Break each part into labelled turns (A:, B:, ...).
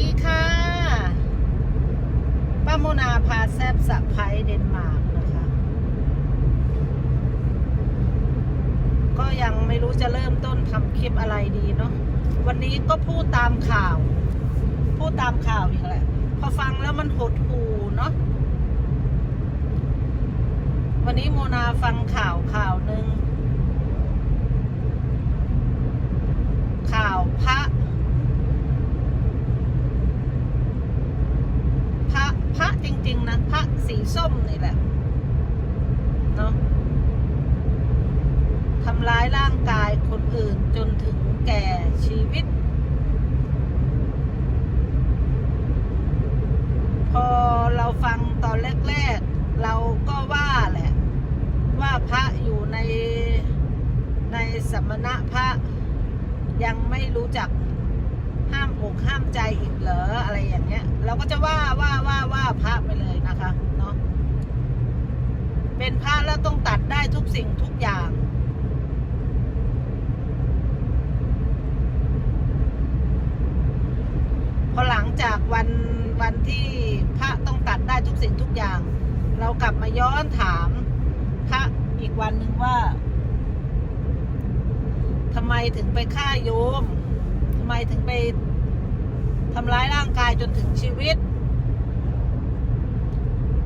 A: ดีค่ะ ป้าโมนาพาแซบสะไพรส์เดนมาร์กนะคะ ก็ยังไม่รู้จะเริ่มต้นทำคลิปอะไรดีเนาะ วันนี้ก็พูดตามข่าว พูดตามข่าวอีกแหละ พอฟังแล้วมันหดหูเนาะ วันนี้โมนาฟังข่าวข่าวหนึ่ง ข่าวพระ พระพระจริง ๆ นะ พระสีส้มนี่แหละ เนาะทำร้ายร่างกาย คนอื่นจนถึงแก่ชีวิต พอเราฟังตอนแรกๆ เราก็ว่าแหละ ว่าพระอยู่ในในสมณะพระยังไม่รู้จักห้ามอกห้ามใจอีกเหรออะไรอย่างเงี้ย เราก็จะว่าว่าว่าว่าพระไปเลยนะคะ เนาะเป็นพระแล้วต้องตัดได้ทุกสิ่งทุกอย่าง พอหลังจากวันวันที่พระต้องตัดได้ทุก สิ่งทุกอย่าง เรากลับมาย้อนถามพระอีกวันหนึ่งว่าทำไมถึงไปฆ่าโยมทำไมถึงไปทำร้ายร่างกายจนถึงชีวิต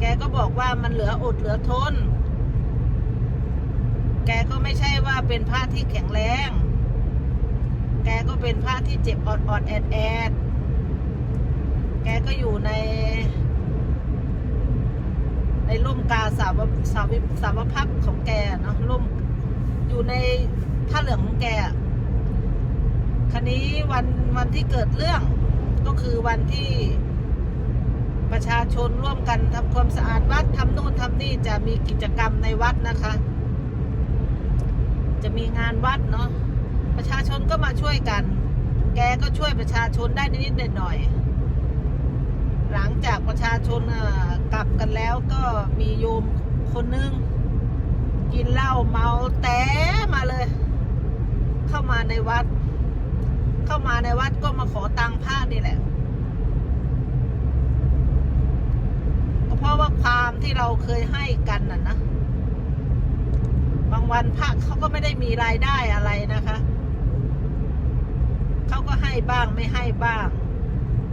A: แกก็บอกว่ามันเหลืออดเหลือทน แกก็ไม่ใช่ว่าเป็นพระที่แข็งแรง แกก็เป็นพระที่เจ็บออดออดแอดแอด แกก็อยู่ใน ในร่มกาสาวสาวิสาวพักต์ของแกเนาะร่มอยู่ในผ้าเหลืองของแกคันนี้วันวันที่เกิดเรื่องก็คือวันที่ประชาชนร่วมกันทำความสะอาดวัดทำนู่นทำนี่จะมีกิจกรรมในวัดนะคะ จะมีงานวัดเนาะประชาชนก็มาช่วยกัน แกก็ช่วยประชาชนได้นิดๆหน่อยๆหลังจากประชาชนอะ กลับกันแล้วก็มีโยมคนนึง กินเหล้าเมาแต่มาเลย เข้ามาในวัด เข้ามาในวัดก็มาขอตังค์พระนี่แหละก็เพราะว่าความที่เราเคยให้กันน่ะนะบางวันพระเขาก็ไม่ได้มีรายได้อะไรนะคะเขาก็ให้บ้างไม่ให้บ้าง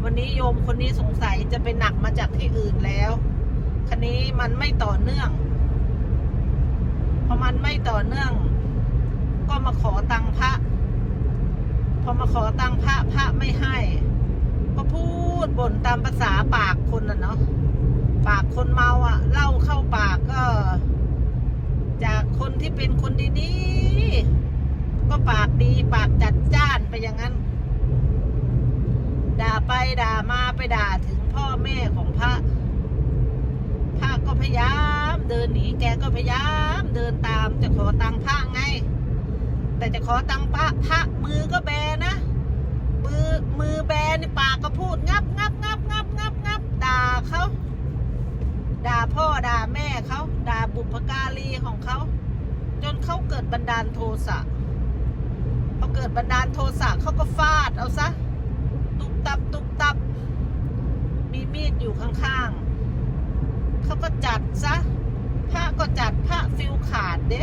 A: วันนี้โยมคนนี้สงสัยจะไปหนักมาจากที่อื่นแล้ว คันนี้มันไม่ต่อเนื่องพอมันไม่ต่อเนื่อง ก็มาขอตังค์พระ พอมาขอตังค์พระพระไม่ให้ ก็พูดบ่นตามภาษาปากคนน่ะเนาะปากคนเมาอะเล่าเข้าปากก็ จากคนที่เป็นคนดีๆก็ปากดีปากจัดจ้านไปอย่างนั้น ด่าไปด่ามาไปด่าถึงพ่อแม่ของพระ พยายามเดินหนีแกก็พยายามเดินตามจะขอตังค์พระไง แต่จะขอตังค์พระพระมือก็แบนะมือมือแบนปากก็พูดงับงับงับงับงับงับด่าเขาด่าพ่อด่าแม่เขาด่าบุพการีของเขา จนเขาเกิดบันดาลโทสะพอเกิดบันดาลโทสะเขาก็ฟาดเอาซะ ตุบตับตุบตับ มีมีดอยู่ข้างๆ เขาก็จัดซะพระก็จัดพระฟิวขาดเด้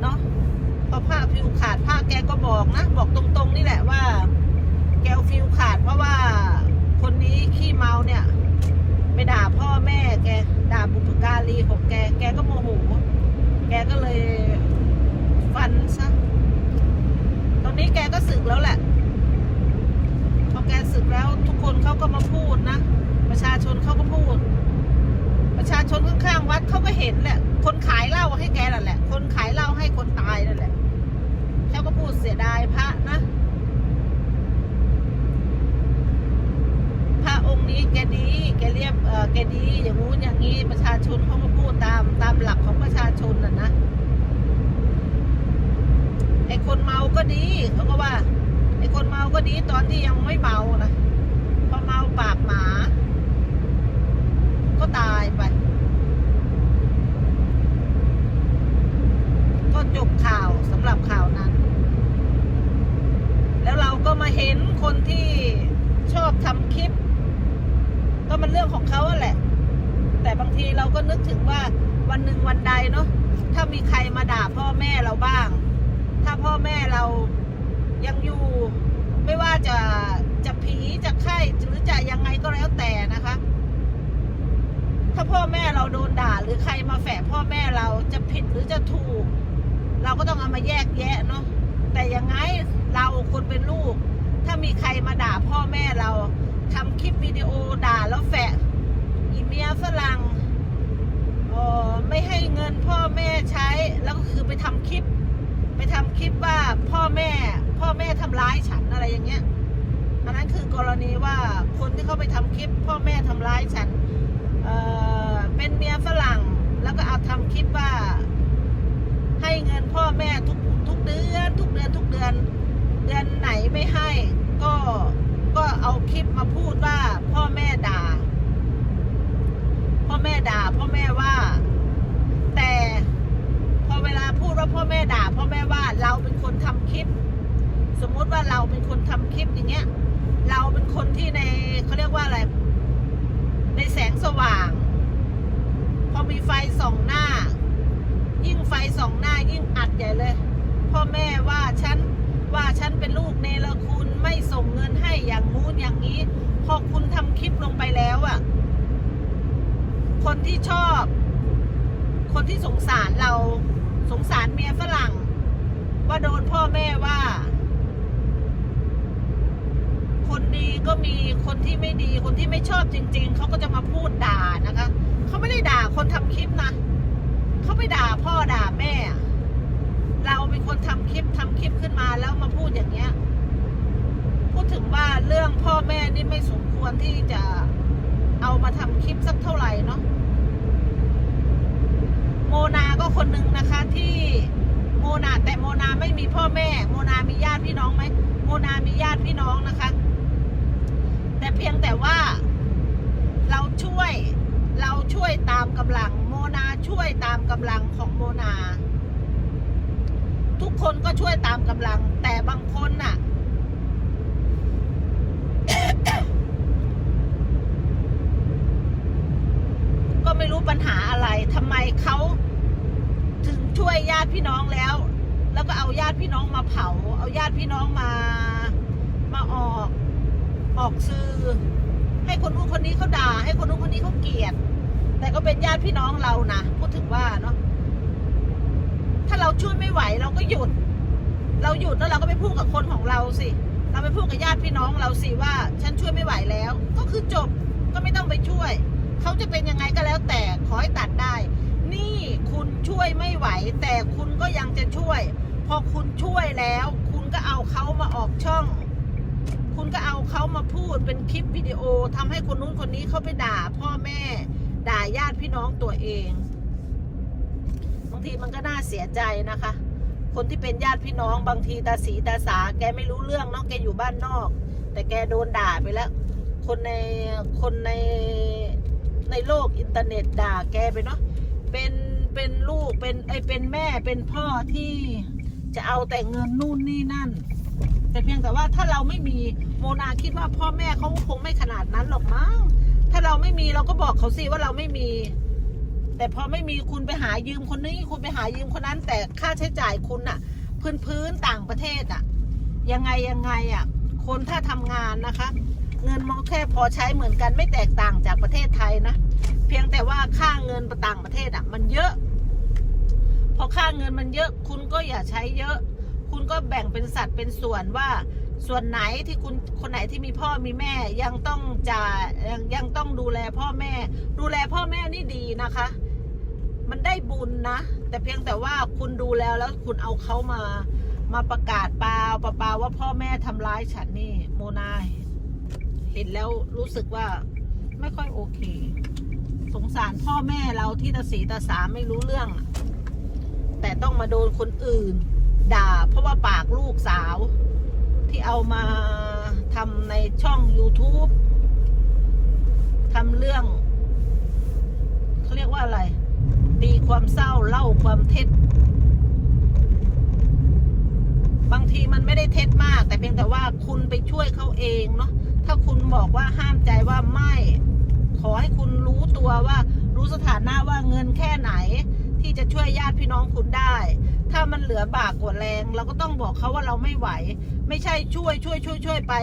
A: เนาะพอผ้าฟิวขาดผ้าแกก็บอกนะ บอกตรงๆนี่แหละว่า แกฟิวขาดเพราะว่าคนนี้ขี้เมาเนี่ยไปด่าพ่อแม่แกด่าบุพการีของแกแกก็โมโหแกก็เลยฟันซะตอนนี้แกก็สึกแล้วแหละพอแกสึกแล้วทุกคนเขาก็มาพูดนะ ประชาชนเขาก็พูดาชนข้างวัดเขาก็เห็นแหละ คนขายเหล้าให้แกนั่นแหละ คนขายเหล้าให้คนตายนั่นแหละเขาก็พูดเสียดายพระนะพระองค์นี้แกดี แกเรียบเออแกดี อย่างงู้นอย่างนี้ประชาชนเขาก็พูดตามตามหลักของประชาชนน่ะนะไอ้คนเมาก็ดีเขาก็ว่าไอ้คนเมาก็ดีตอนที่ยังไม่เมานะพอเมาปากหมา ก็ตายไป ก็จบข่าวสำหรับข่าวนั้น แล้วเราก็มาเห็นคนที่ชอบทำคลิป ก็มันเรื่องของเขาแหละ แต่บางทีเราก็นึกถึงว่าวันหนึ่งวันใดเนาะถ้ามีใครมาด่าพ่อแม่เราบ้าง ถ้าพ่อแม่เรายังอยู่ ไม่ว่าจะจะผีจะไข้หรือจะยังไงก็แล้วแต่นะคะถ้าพ่อแม่เราโดนด่าหรือใครมาแฝงพ่อแม่เราจะผิดหรือจะถูก เราก็ต้องเอามาแยกแยะเนาะแต่ยังไงเราคนเป็นลูก ถ้ามีใครมาด่าพ่อแม่เราทำคลิปวิดีโอด่าแล้วแฝงอีเมียฝรั่งออไม่ให้เงินพ่อแม่ใช้ แล้วก็คือไปทำคลิป ไปทำคลิปว่าพ่อแม่ พ่อแม่ทำร้ายฉันอะไรอย่างเงี้ยอันนั้นคือกรณีว่าคนที่เขาไปทำคลิป พ่อแม่ทำร้ายฉันเเป็นเมียฝรั่ง แล้วก็เอาทำคลิปว่า ให้เงินพ่อแม่ทุกทุกเดือน ทุกเดือนทุกเดือน เดือนไหนไม่ให้ ก็ก็เอาคลิปมาพูดว่า พ่อแม่ด่า พ่อแม่ด่า พ่อแม่ว่า แต่พอเวลาพูดว่าพ่อแม่ด่า พ่อแม่ว่าเราเป็นคนทำคลิป สมมุติว่าเราเป็นคนทำคลิปอย่างเงี้ย เราเป็นคนที่ในเขาเรียกว่าอะไรในแสงสว่าง พอมีไฟส่องหน้า ยิ่งไฟสองหน้ายิ่งอัดใหญ่เลย พ่อแม่ว่าฉันว่าฉันเป็นลูกเนรคุณไม่ส่งเงินให้อย่างงู้นอย่างนี้ พอคุณทำคลิปลงไปแล้วอะ่ะ คนที่ชอบ คนที่สงสารเราสงสารเมียฝรั่ง ว่าโดนพ่อแม่ว่า คนดีก็มีคนที่ไม่ดี คนที่ไม่ชอบจริง ๆ เขาก็จะมาพูดด่านะคะ เขาไม่ได้ด่าคนทำคลิปนะ เขาไปด่าพ่อด่าแม่ เราเป็นคนทำคลิปทำคลิปขึ้นมาแล้วมาพูดอย่างเงี้ย พูดถึงว่าเรื่องพ่อแม่นี่ไม่สมควรที่จะเอามาทำคลิปสักเท่าไหร่เนาะโมนาก็คนหนึ่งนะคะที่โมนาแต่โมนาไม่มีพ่อแม่ โมนามีญาติพี่น้องไหมโมนามีญาติพี่น้องนะคะ แต่เพียงแต่ว่าเราช่วย เรา ช่วยตามกำลัง โมนาช่วยตามกำลังของโมนา ทุกคนก็ช่วยตามกำลัง แต่บางคนน่ะ ก็ไม่รู้ปัญหาอะไรทำไมเขาถึงช่วยญาติพี่น้องแล้ว แล้วก็เอาญาติพี่น้องมาเผา เอาญาติพี่น้องมา มาออก ออกสื่อให้คนนู้นคนนี้เขาด่า ให้คนนู้นคนนี้เขาเกลียด แต่ก็เป็นญาติพี่น้องเรานะพูดถึงว่าเนาะถ้าเราช่วยไม่ไหวเราก็หยุด เราหยุดแล้วเราก็ไปพูดกับคนของเราสิ เราไปพูดกับญาติพี่น้องเราสิว่า ฉันช่วยไม่ไหวแล้ว ก็คือจบก็ไม่ต้องไปช่วย เขาจะเป็นยังไงก็แล้วแต่ขอให้ตัดได้ นี่คุณช่วยไม่ไหว แต่คุณก็ยังจะช่วย พอคุณช่วยแล้ว คุณก็เอาเขามาออกช่อง คุณก็เอาเขามาพูดเป็นคลิปวิดีโอทำให้คนนู้นคนนี้เขาไปด่า พ่อแม่ ด่าญาติพี่น้องตัวเองบางทีมันก็น่าเสียใจนะคะ คนที่เป็นญาติพี่น้องบางทีตาสีตาสาแกไม่รู้เรื่องเนาะแกอยู่บ้านนอก แต่แกโดนด่าไปแล้ว คนในคนในในโลกอินเทอร์เน็ตด่าแกไปเนาะเป็นเป็นลูกเป็นไอเป็นแม่เป็นพ่อที่จะเอาแต่เงินนู่นนี่นั่น แต่เพียงแต่ว่าถ้าเราไม่มีโมนาคิดว่าพ่อแม่เขาคงไม่ขนาดนั้นหรอกมั้ง ถ้าเราไม่มีเราก็บอกเขาสิว่าเราไม่มี แต่พอไม่มีคุณไปหายืมคนนี้ คุณไปหายืมคนนั้น แต่ค่าใช้จ่ายคุณอะพื้นพื้นต่างประเทศอะยังไงยังไงอะคนถ้าทำงานนะคะ เงินมันแค่พอใช้เหมือนกันไม่แตกต่างจากประเทศไทยนะเพียงแต่ว่าค่าเงินต่างประเทศอะมันเยอะ พอค่าเงินมันเยอะ คุณก็อย่าใช้เยอะ คุณก็แบ่งเป็นสัดเป็นส่วนว่า ส่วนไหนที่คุณคนไหนที่มีพ่อมีแม่ยังต้องจ่ายยังยังต้องดูแลพ่อแม่ ดูแลพ่อแม่นี่ดีนะคะ มันได้บุญนะ แต่เพียงแต่ว่าคุณดูแล้วแล้วคุณเอาเขามามาประกาศเปล่าเปล่าว่าพ่อแม่ทำร้ายฉันนี่ โมนาเห็นแล้วรู้สึกว่าไม่ค่อยโอเค สงสารพ่อแม่เราที่ตาสีตาสาไม่รู้เรื่อง แต่ต้องมาโดนคนอื่น ด่าเพราะว่าปากลูกสาว ที่เอามาทำในช่อง YouTube ทำเรื่อง เขาเรียกว่าอะไร ตีความเศร้าเล่าความเท็จ บางทีมันไม่ได้เท็จมาก แต่เพียงแต่ว่าคุณไปช่วยเขาเองเนาะถ้าคุณบอกว่าห้ามใจว่าไม่ ขอให้คุณรู้ตัวว่ารู้สถานะว่าเงินแค่ไหน ที่จะช่วยญาติพี่น้องคุณได้ ถ้ามันเหลือบากกว่าแรง เราก็ต้องบอกเขาว่าเราไม่ไหว ไม่ใช่ช่วยช่วยช่วยช่วยไป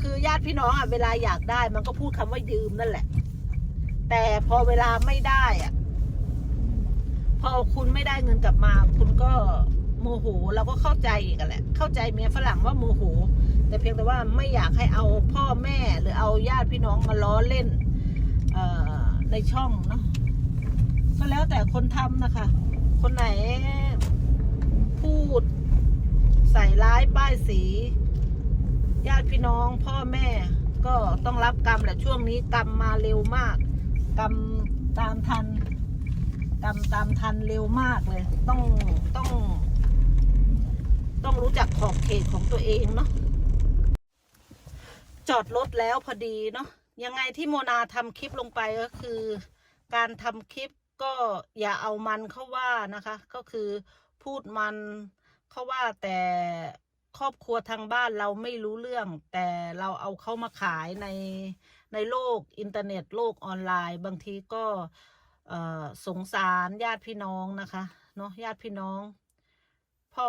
A: คือญาติพี่น้องอะเวลาอยากได้ มันก็พูดคำว่ายืมนั่นแหละ แต่พอเวลาไม่ได้อะ พอคุณไม่ได้เงินกลับมา คุณก็โมโหเราก็เข้าใจอีกันแหละ เข้าใจเมียฝรั่งว่าโมโห แต่เพียงแต่ว่าไม่อยากให้เอาพ่อแม่หรือเอาญาติพี่น้องมาล้อเล่นในช่องเนาะ ก็แล้วแต่คนทำนะคะ คนไหนพูด ใส่ร้ายป้ายสี ญาติพี่น้องพ่อแม่ ก็ต้องรับกรรมแหละช่วงนี้กรรมมาเร็วมาก กรรมตามทัน กรรมตามทันเร็วมากเลย ต้องต้อง ต้องรู้จักขอบเขตของตัวเองเนาะจอดรถแล้วพอดีเนาะยังไงที่โมนาทำคลิปลงไปก็คือ การทำคลิป ก็อย่าเอามันเข้าว่านะคะ ก็คือพูดมันเข้าว่าแต่ครอบครัวทางบ้านเราไม่รู้เรื่อง แต่เราเอาเข้ามาขายในในโลกอินเทอร์เน็ตโลกออนไลน์ บางทีก็สงสารญาติพี่น้องนะคะเนาะญาติพี่น้องพ่อ